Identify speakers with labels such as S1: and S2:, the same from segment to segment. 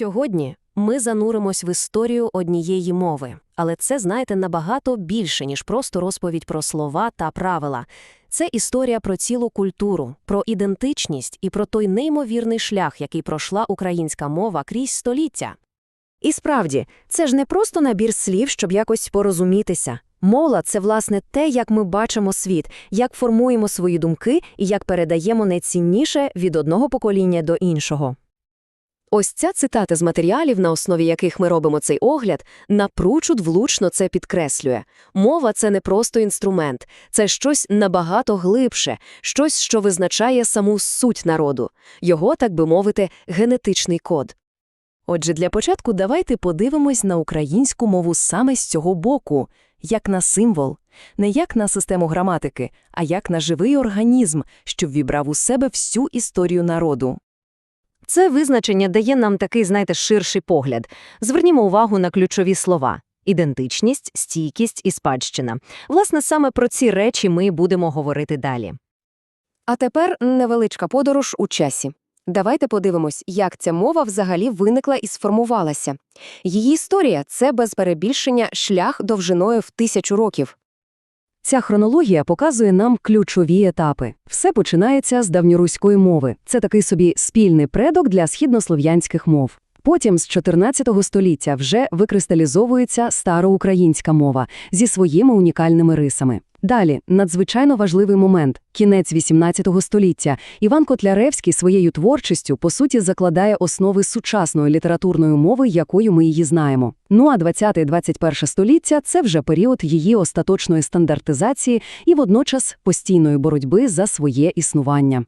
S1: Сьогодні ми зануримось в історію однієї мови, але це, знаєте, набагато більше, ніж просто розповідь про слова та правила. Це історія про цілу культуру, про ідентичність і про той неймовірний шлях, який пройшла українська мова крізь століття. І справді, це ж не просто набір слів, щоб якось порозумітися. Мова – це, власне, те, як ми бачимо світ, як формуємо свої думки і як передаємо найцінніше від одного покоління до іншого. Ось ця цитата з матеріалів, на основі яких ми робимо цей огляд, напручуд влучно це підкреслює. Мова – це не просто інструмент, це щось набагато глибше, щось, що визначає саму суть народу, його, так би мовити, генетичний код. Отже, для початку давайте подивимось на українську мову саме з цього боку, як на символ, не як на систему граматики, а як на живий організм, що ввібрав у себе всю історію народу. Це визначення дає нам такий, знаєте, ширший погляд. Звернімо увагу на ключові слова – ідентичність, стійкість і спадщина. Власне, саме про ці речі ми будемо говорити далі. А тепер невеличка подорож у часі. Давайте подивимось, як ця мова взагалі виникла і сформувалася. Її історія – це, без перебільшення, шлях довжиною в тисячу років. Ця хронологія показує нам ключові етапи. Все починається з давньоруської мови. Це такий собі спільний предок для східнослов'янських мов. Потім з 14 століття вже викристалізовується староукраїнська мова зі своїми унікальними рисами. Далі надзвичайно важливий момент – кінець 18 століття. Іван Котляревський своєю творчістю, по суті, закладає основи сучасної літературної мови, якою ми її знаємо. Ну а 20-21 століття – це вже період її остаточної стандартизації і водночас постійної боротьби за своє існування.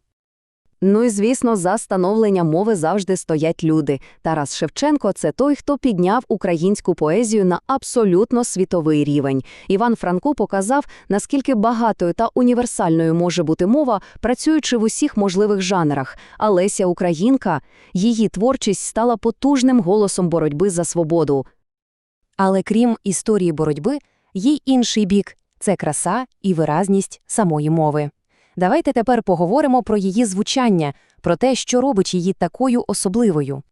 S1: Ну і, звісно, за становлення мови завжди стоять люди. Тарас Шевченко – це той, хто підняв українську поезію на абсолютно світовий рівень. Іван Франко показав, наскільки багатою та універсальною може бути мова, працюючи в усіх можливих жанрах. А Леся Українка, її творчість стала потужним голосом боротьби за свободу. Але крім історії боротьби, є й інший бік – це краса і виразність самої мови. Давайте тепер поговоримо про її звучання, про те, що робить її такою особливою.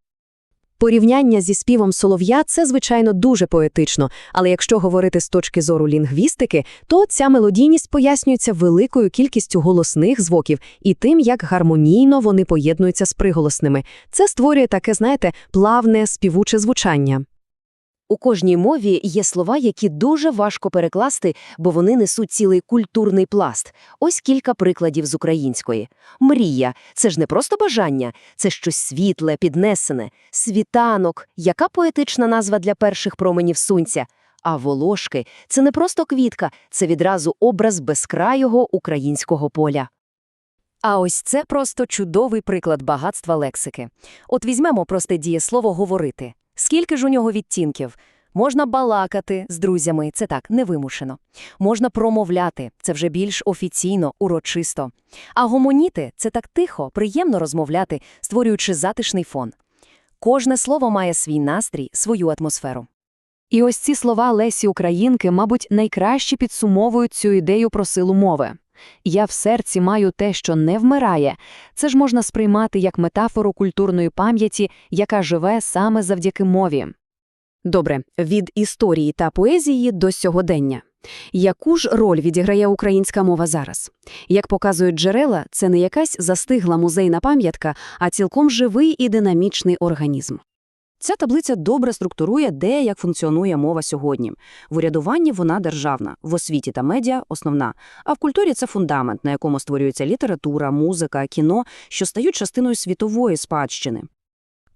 S1: Порівняння зі співом солов'я – це, звичайно, дуже поетично, але якщо говорити з точки зору лінгвістики, то ця мелодійність пояснюється великою кількістю голосних звуків і тим, як гармонійно вони поєднуються з приголосними. Це створює таке, знаєте, плавне, співуче звучання. У кожній мові є слова, які дуже важко перекласти, бо вони несуть цілий культурний пласт. Ось кілька прикладів з української. Мрія – це ж не просто бажання, це щось світле, піднесене. Світанок – яка поетична назва для перших променів сонця. А волошки – це не просто квітка, це відразу образ безкрайого українського поля. А ось це просто чудовий приклад багатства лексики. От візьмемо просте дієслово «говорити». Скільки ж у нього відтінків? Можна балакати з друзями, це так, невимушено. Можна промовляти, це вже більш офіційно, урочисто. А гомоніти – це так тихо, приємно розмовляти, створюючи затишний фон. Кожне слово має свій настрій, свою атмосферу. І ось ці слова Лесі Українки, мабуть, найкраще підсумовують цю ідею про силу мови. Я в серці маю те, що не вмирає. Це ж можна сприймати як метафору культурної пам'яті, яка живе саме завдяки мові. Добре, від історії та поезії до сьогодення. Яку ж роль відіграє українська мова зараз? Як показують джерела, це не якась застигла музейна пам'ятка, а цілком живий і динамічний організм. Ця таблиця добре структурує, де як функціонує мова сьогодні. В урядуванні вона державна, в освіті та медіа – основна, а в культурі це фундамент, на якому створюється література, музика, кіно, що стають частиною світової спадщини.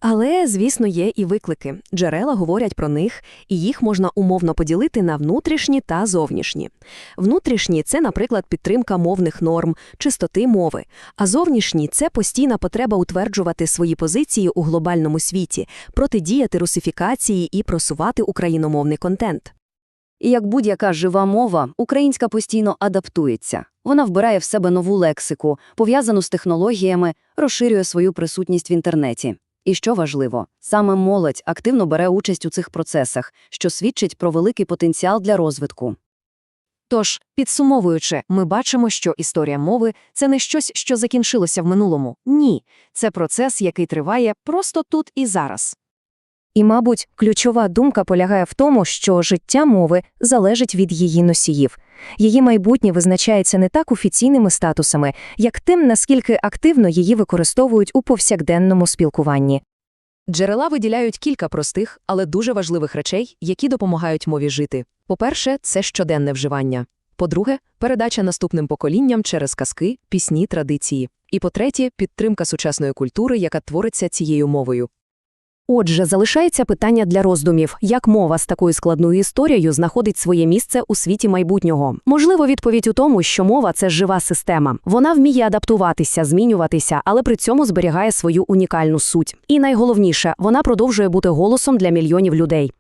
S1: Але, звісно, є і виклики. Джерела говорять про них, і їх можна умовно поділити на внутрішні та зовнішні. Внутрішні це, наприклад, підтримка мовних норм, чистоти мови, а зовнішні це постійна потреба утверджувати свої позиції у глобальному світі, протидіяти русифікації і просувати україномовний контент. І як будь-яка жива мова, українська постійно адаптується. Вона вбирає в себе нову лексику, пов'язану з технологіями, розширює свою присутність в інтернеті. І що важливо, саме молодь активно бере участь у цих процесах, що свідчить про великий потенціал для розвитку. Тож, підсумовуючи, ми бачимо, що історія мови це не щось, що закінчилося в минулому. Ні, це процес, який триває просто тут і зараз. І, мабуть, ключова думка полягає в тому, що життя мови залежить від її носіїв. Її майбутнє визначається не так офіційними статусами, як тим, наскільки активно її використовують у повсякденному спілкуванні.
S2: Джерела виділяють кілька простих, але дуже важливих речей, які допомагають мові жити. По-перше, це щоденне вживання. По-друге, передача наступним поколінням через казки, пісні, традиції. І по-третє, підтримка сучасної культури, яка твориться цією мовою.
S1: Отже, залишається питання для роздумів, як мова з такою складною історією знаходить своє місце у світі майбутнього. Можливо, відповідь у тому, що мова це жива система. Вона вміє адаптуватися, змінюватися, але при цьому зберігає свою унікальну суть. І найголовніше, вона продовжує бути голосом для мільйонів людей.